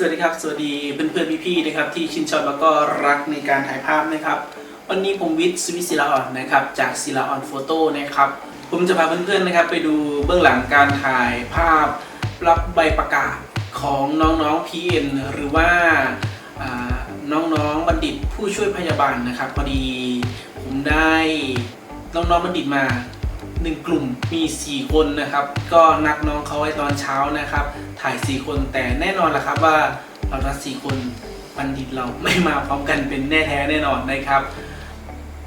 สวัสดีครับ สวัสดีเพื่อนๆพี่ๆนะครับที่ชื่นชอบแล้วก็รักในการถ่ายภาพนะครับ วันนี้ผมวิทย์สวิทย์ศิลาอ่อนนะครับจากศิลาอ่อนโฟโต้นะครับผมจะพาเพื่อนๆนะครับไปดูเบื้องหลังการถ่ายภาพรับใบประกาศของน้องๆ PN หรือว่าอ่าน้องๆบัณฑิตผู้ช่วยพยาบาลนะครับพอดีผมได้น้องๆบัณฑิตมา หนึ่งกลุ่มมี 4 คนนะครับ ก็นัดน้องเขาไว้ตอนเช้านะครับ ถ่าย 4 คนแต่แน่นอนละครับว่าเรานัด4 คนบัณฑิตเราไม่มาพร้อมกันเป็นแน่แท้แน่นอนนะครับ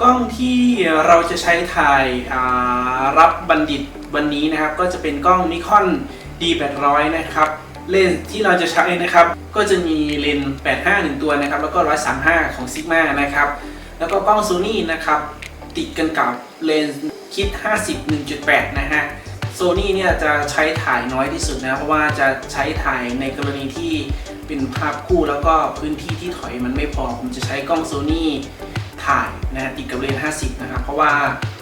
กล้องที่เราจะใช้ถ่ายารับบัณฑิตวันนี้นะครับ ก็จะเป็นกล้องนิคอน D800 นะครับเลนส์ที่เราจะใช้นะครับ ก็จะมีเลนส์ 85 1 ตัวนะครับ แล้วก็ 135 ของ Sigma นะครับ แล้วก็กล้อง Sony นะครับ ติดกันกับเลนส์คิด 50 1.8 นะฮะโซนี่เนี่ยจะใช้ถ่ายน้อยที่สุดนะ เพราะว่าจะใช้ถ่ายในกรณีที่เป็นภาพคู่แล้วก็พื้นที่ที่ถอยมันไม่พอ ผมจะใช้กล้องโซนี่ถ่ายนะติดกับเลนส์50 นะครับ เพราะว่า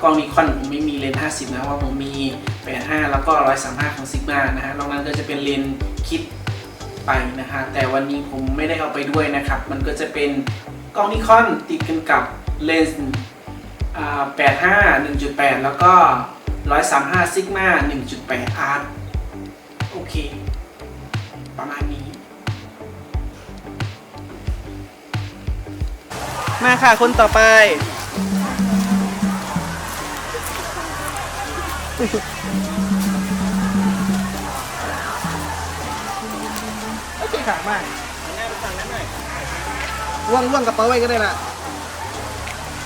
กล้องนิคอนผมไม่มีเลนส์50 นะเพราะว่าผมมี 85 แล้วก็ 135 ของ Sigma นะฮะนอกนั้นก็จะเป็นเลนส์คิดไปนะฮะแต่วันนี้ผมไม่ได้เอาไปด้วยนะครับ มันก็จะเป็นกล้องนิคอนติดกันกับเลนส์ 85 1.8 แล้วก็ 135 Sigma 1.8 Art โอเค ประมาณนี้ มาค่ะ คนต่อไปโอเคค่ะมากว่างว่างกระเป๋าไว้ก็ได้ละ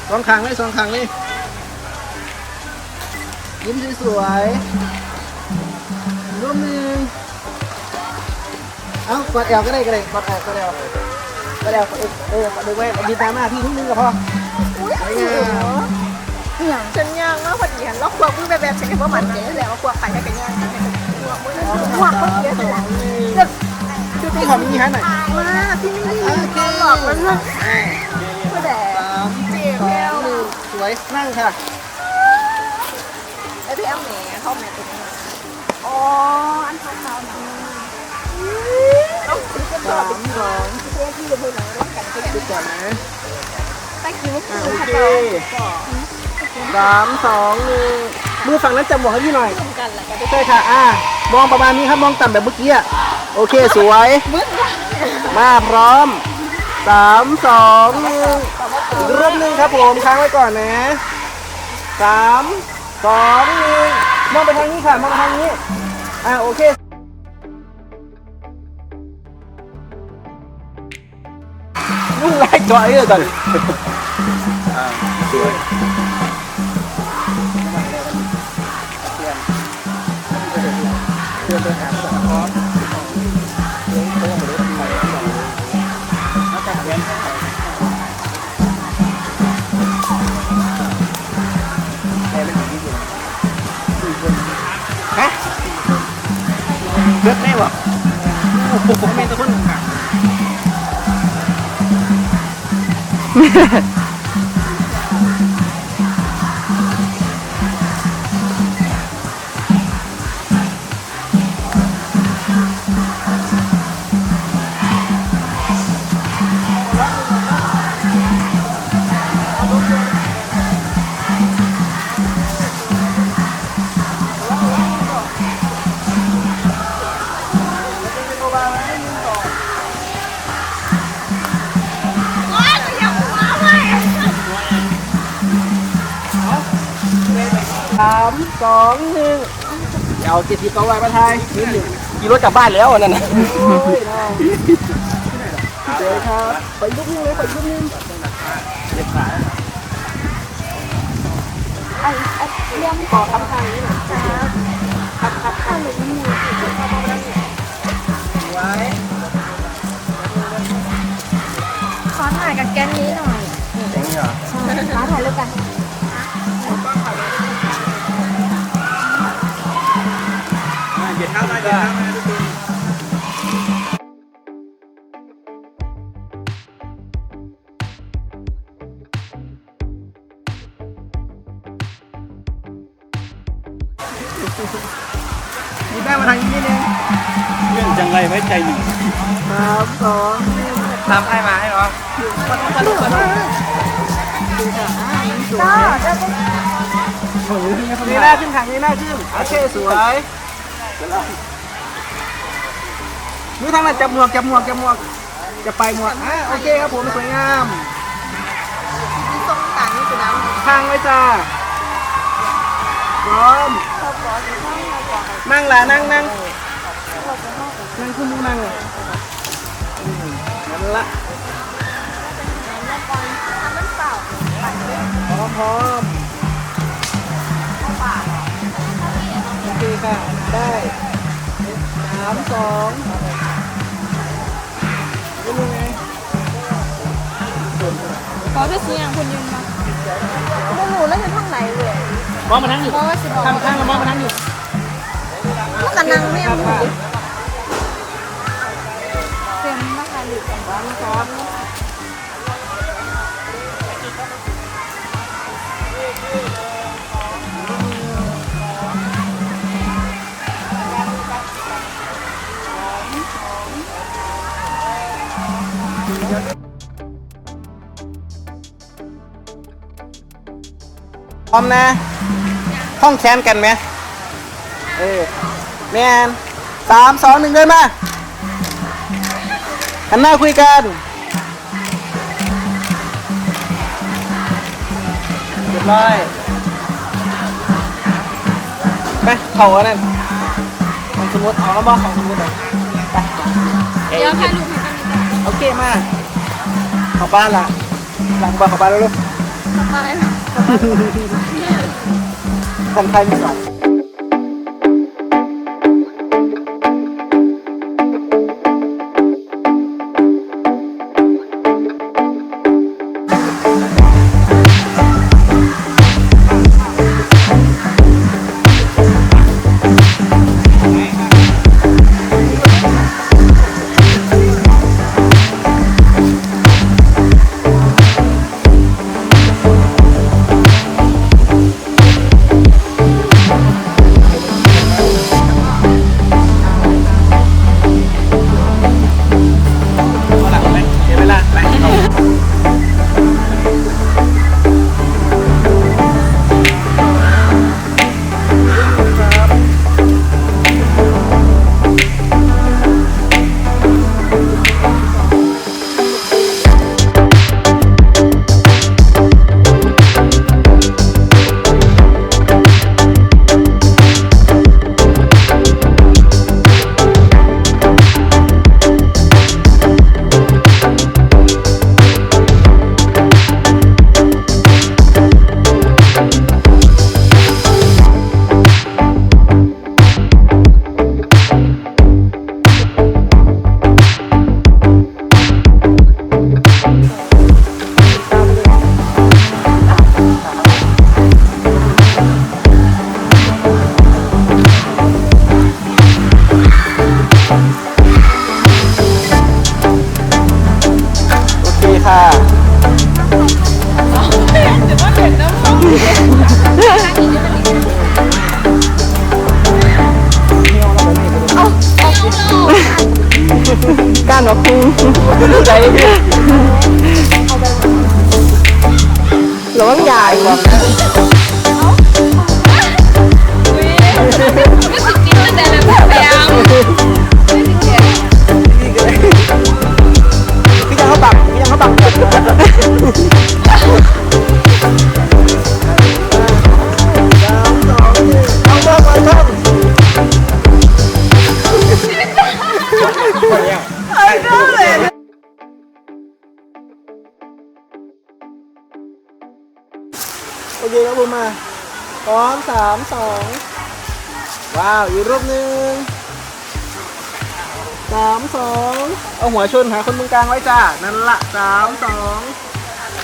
สองขางเลยสองขางเลยยิ้มสวยๆร่วมมือเอ้ากดแอลก็ได้ก็ได้กดแอลก็ได้กอดแอลเออกดดึงไว้ดีตามหน้าพี่ทุกนึงก็พออุ้ยสวยงามอย่างฉันย่างมากพอดีหันล็อกควงมือแบบแบบฉันก็ว่ามันเจ๊แล้วควงไปได้กันย่างควงมือควงคนเดียวเด็กพี่ขอมีฮะหน่อยมาพี่ไม่ด้หลอกมันเลย วยนั่งค่ะไอ้พี่แอมแหนเข้าแม่ตรงนี้อ๋ออันเท้าๆหน่อยต้องซื้อกันต่อสามเป็นสองเพื่อที่จะพูดหนังรักกันก็ได้ดูก่อนนะไปคืออ่าคือโอค่ะเคเราสามสองหนึ่งมือฝั่งนั้นจับหมวกให้พี่หน่อยก็กันแหละกันใช่ค่ะอ่ามองประมาณนี้ครับมองต่ำแบบเมื่อกี้อะโอเคสวยมึนมาพร้อมสามสองหนึ่ง รูปหนึ่งครับผมค้างไว้ก่อนนะสามสองหนึ่งมองไปทางนี้ค่ะมองไปทางนี้ อ่าโอเคมึงไล่จ่อยเลยตอนนี้อ่าสวยเพื่อนเดินหาสาร เลือกได้บ่โอ้โหแม่งตะคนค่ะ สามสองหนึ่งเอาเจ็ดสิบตัวไว้มาทายนิดหนึ่งขี่รถกลับบ้านแล้วอันนั่นนะโอ้ยได้เจอครับไปลูกนึงเลยไปลูกนึงเจ็บขาไอ้ไอ้เรื่องขอคำทางนี้หน่อยครับครับครับข้าหนูมีไว้ขอถ่ายกับแกนนี้หน่อยเจ๋งเหรอขอถ่ายรูปกัน เหยียดเท้าหน่อยเหยียดเท้าหน่อยมีแป้งมาทางนี้นิดนึงจังไรไว้ใจหนึ่งสามสองตามใครมาให้เหรอจ้านี่หน้าขึ้นขังนี่หน้าขึ้นโอเคสวย มือทางนั้นจับหมวกจับหมวกจับหมวกจะไปหมวกอะโอเคครับผมสวยงามที่ตรงต่างนี่คือน้ำทางไว้จ้าพร้อมนั่งล่ะนั่งนั่งนั่งขึ้นมุกนั่งเลยอืมนั่นละน้ำมันเปล่าพร้อมพร้อมโอเคค่ะ ได้สามสองนี่มึงไงขอแค่สีอย่างคนยืนมาไม่รู้แล้วจะท่องไหนเลยมองมาทั้งอยู่เพราะว่าสิบอกทำข้างแล้วมองมาทั้งอยู่แล้วกันนั่งไม่ยังรู้เต็มนะคะหรือกันบ้างครับ พร้อมนะห้องแคนกันไหมเออแมนสามสองหนึ่งเดินมาหันหน้าคุยกันเรียบร้อยไปเข่าอันนั้นของสมมติเอาแล้วบอกของสมมติเลยไปเดี๋ยวถ่ายรูปให้กันโอเคมาเข้าบ้านละหลังบ้านเข้าบ้านแล้วลูกสบายขอ งใค ก้านหรอครูใจหรือว่าใหญ่ความก็สิกินตั้งแต่แบบแพงนี่ก็เลยพี่ยังเขาบักพี่ยังเขาบัก โอเคครับผมมาพร้อมสามสองว้าว อีกรูปหนึ่งสามสองเอาหัวชนหาคนตรงกลางไว้จ้า นั่นละสามสอง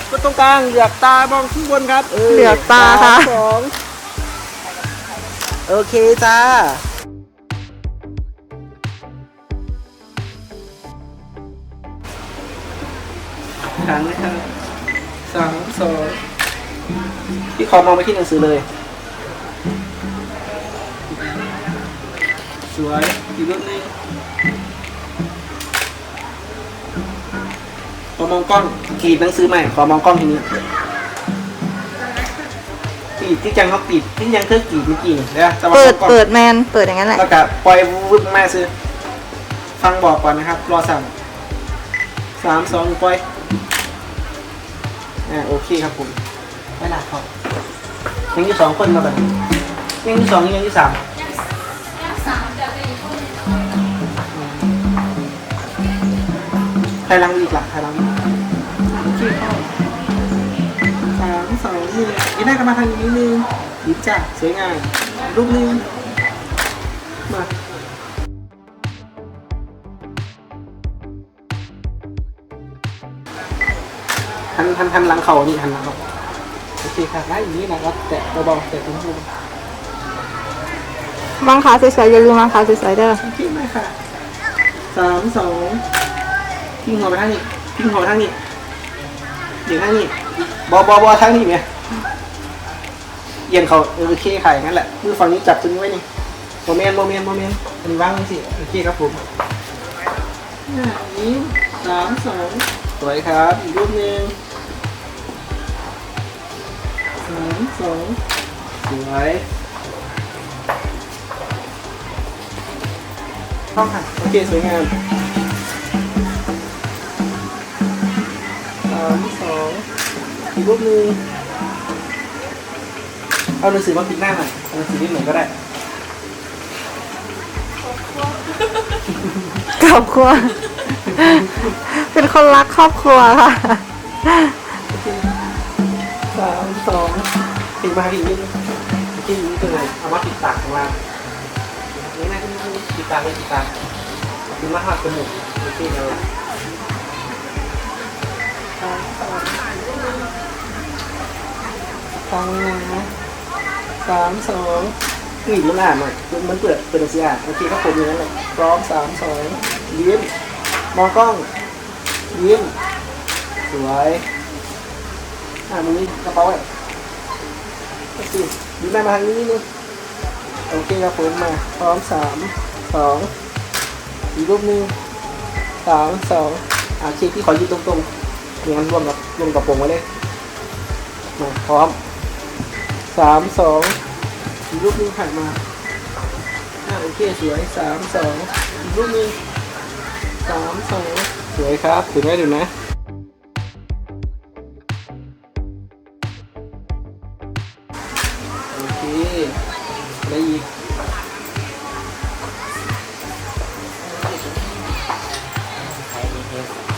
คนตรงกลางเหลือกตามองข้างบนครับเหลือกตาค่ะสมสองโอเคจ้าครั้งนะครับสามสอง พี่คอมองไปที่หนังสือเลย สวยอีกรูปนึงขอมองกล้องกีดหนังสือใหม่คอมองกล้องทีนี้กีดที่จังเขากรีดที่ยังเธอกรีดเมื่อกี้นะเปิดเปิดแมนเปิดอย่างนั้นแหละแล้วก็ปล่อยวุ้นม่ซื้อฟังบอกก่อนนะครับ รอสั่งสามสองปล่อยอ่าโอเคครับผม หลักครับยังอยู่สองคนมาแบบยังอยู่สองยังอยู่สามใครลังอีกลักใครลังอีกโอเคครับสามสองหนึ่งอีกหน้ากันมาทางนี้นึงยิ้มจ้าสวยงามรูปนึงมาหันหันหันหลังเขานี่หันหลังเขา โอเคค่ะได้อย่างนี้นะครับ แตะเบาๆแตะตรงหูมองขาสวยๆอย่าลืมมองขาสวยๆเด้อโอเคไหมค่ะสามสองทิ้งหัวไปทางนี้ทิ้งหัวไปทางนี้เดี๋ยวทางนี้บอบอบอทางนี้เนี่ยเอียงเขาเออโอเคค่ะอย่างนั้นแหละมือฝั่งนี้จับตรงนี้ไว้นี่โมเมนต์โมเมนต์โมเมนต์อันนี้วางไว้สิโอเคครับผมอ่านี้สามสองสวยครับ อีกรูปหนึ่ง สามสองสวยต้องค่ะโอเคสวยงามสามสองอีกรูปหนึ่งเอาหนังสือมาปิดหน้าหน่อยเอาหนังสือนิดหนึ่งก็ได้ครอบครัว เป็นคนรักครอบครัวค่ะสามสอง ปิดมาอีกนิดนึงที่นี้คือไรเอามาปิดปากของเรานี่นะที่นี่ปิดตากเลยปิดตากดูมาหักจมูกโอเคเราสามสองฟังนะสามสองนี่มันอ่านหน่อยมันเปิดเปิดเสียโอเคครับผมอย่างนั้นแหละพร้อมสามสองยิ้มมองกล้องยิ้มสวยอ่ามึงนี่กระเป๋าไว้ โอเคดูแม่มาทางนี้นิดนึงโอเคครับผมมาพร้อมสามสองอีกรูปหนึ่งสามสองอาเช็คที่ขอยืดตรงๆอย่างนั้นรวมกับรวมกับผมไว้เลยมาพร้อมสามสองอีกรูปหนึ่งผ่านมาอ่าโอเคสวยสามสองอีกรูปหนึ่งสามสองสวยครับถึงไหมถึงไห อะไรอีกแ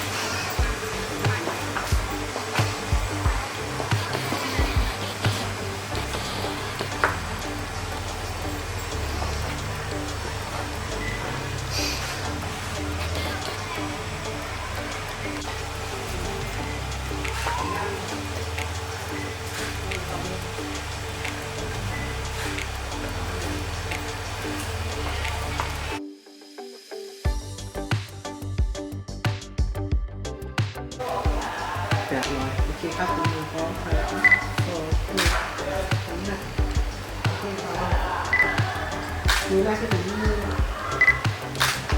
อยโอเคครับคุณมืออมครับสองหนึ่งอันนี้นะโอเคครับมือแรกก็ถึงที่มือ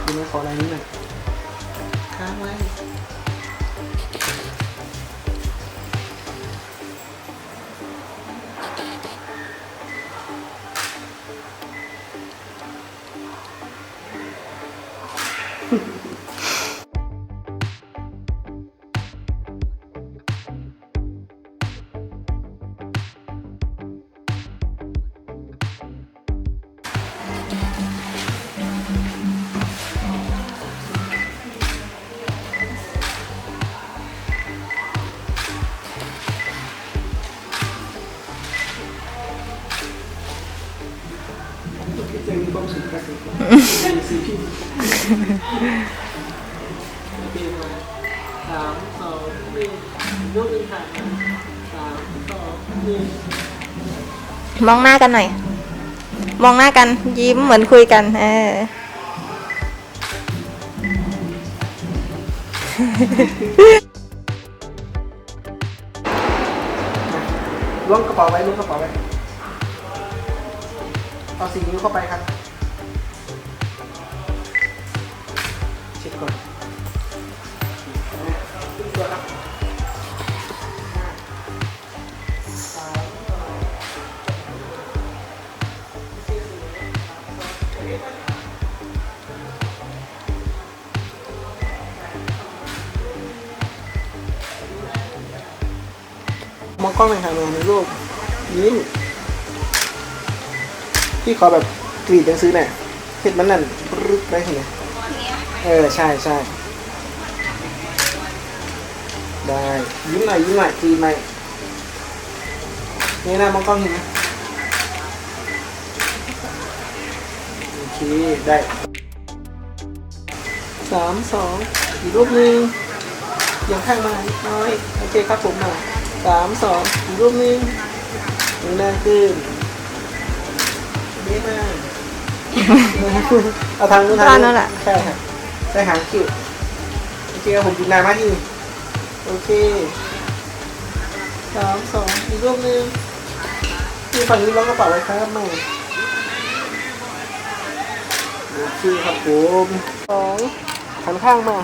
ดูมาขออะไรนี้หน่อยค้างไว้ ยกหนึ่งค่ะสามสองหนึ่งมองหน้ากันหน่อย มองหน้ากัน ยิ้มเหมือนคุยกัน เออ ล้วงกระเป๋าไว้ล้วงกระเป๋าไว้ เอาสีนิ้วเข้าไปครับเช็ดก่อน กล้องหน่อยค่ะมองในรูปยิ้มพี่ขอแบบกรีดหนังสือหน่อยเห็ดมันนั่นรึกได้ไหมเออใช่ใช่ได้ยิ้มหน่อยยิ้มหน่อยกรีดหน่อยนี่นะมองกล้องเห็นไหมโอเคได้สามสองอีกรูปหนึ่งยังข้างมาน้อย โอเคครับผมมา สามสองอีกรูปหนึ่งมือหน้าขึ้นนี่มาเอาทางนู้นทางด้านนั้นแหละใช่ครับใช่หางคิวโอเคครับผมกินนานมากที่โอเคสามสองอีกรูปหนึ่งที่ฝั่งนี้ล็อกกระเป๋าไว้ครับมาโอเคครับผมสองหันข้างมา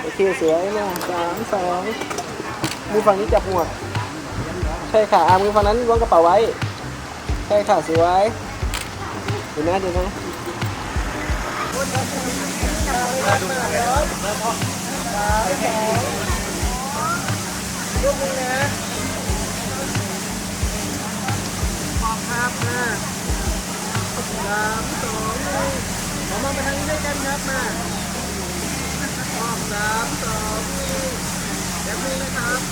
โอเคสวยมากสามสอง มือฝั่งนี้จับหมวกใช่ค่ะอามือฝั่งนั้นล้วงกระเป๋าไว้ ใช่ค่ะสวยเดี๋ยวนะเดี๋ยวนะลูกมือนะมองภาพนะสามสองหนึ่งผมองมาไปทางนี้ด้วยกันครับมารอบสามสองหนึ่งแบบนี้นะครับไว้โอเลต้องขามาสอน้านิดนึงครับ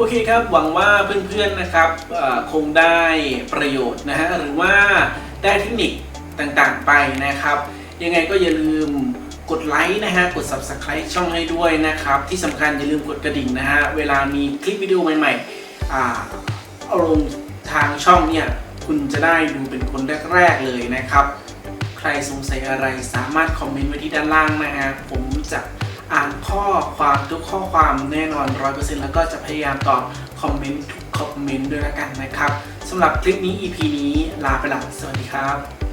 โอเคครับ หวังว่าเพื่อนๆนะครับคงได้ประโยชน์นะฮะหรือว่าได้เทคนิคต่างๆไปนะครับ ยังไงก็อย่าลืมกดไลค์นะฮะ กด subscribe ช่องให้ด้วยนะครับ ที่สำคัญอย่าลืมกดกระดิ่งนะฮะ เวลามีคลิปวิดีโอใหม่ๆอ่าเอาลงทางช่องเนี่ย คุณจะได้ดูเป็นคนแรกๆเลยนะครับ ใครสงสัยอะไรสามารถคอมเมนต์ไว้ที่ด้านล่างนะฮะ ผมจะ อ่านข้อความทุกข้อความแน่นอน 100%แล้วก็จะพยายามตอบคอมเมนต์ทุกคอมเมนต์ด้วยละกันนะครับสำหรับคลิปนี้ EP นี้ลาไปละสวัสดีครับ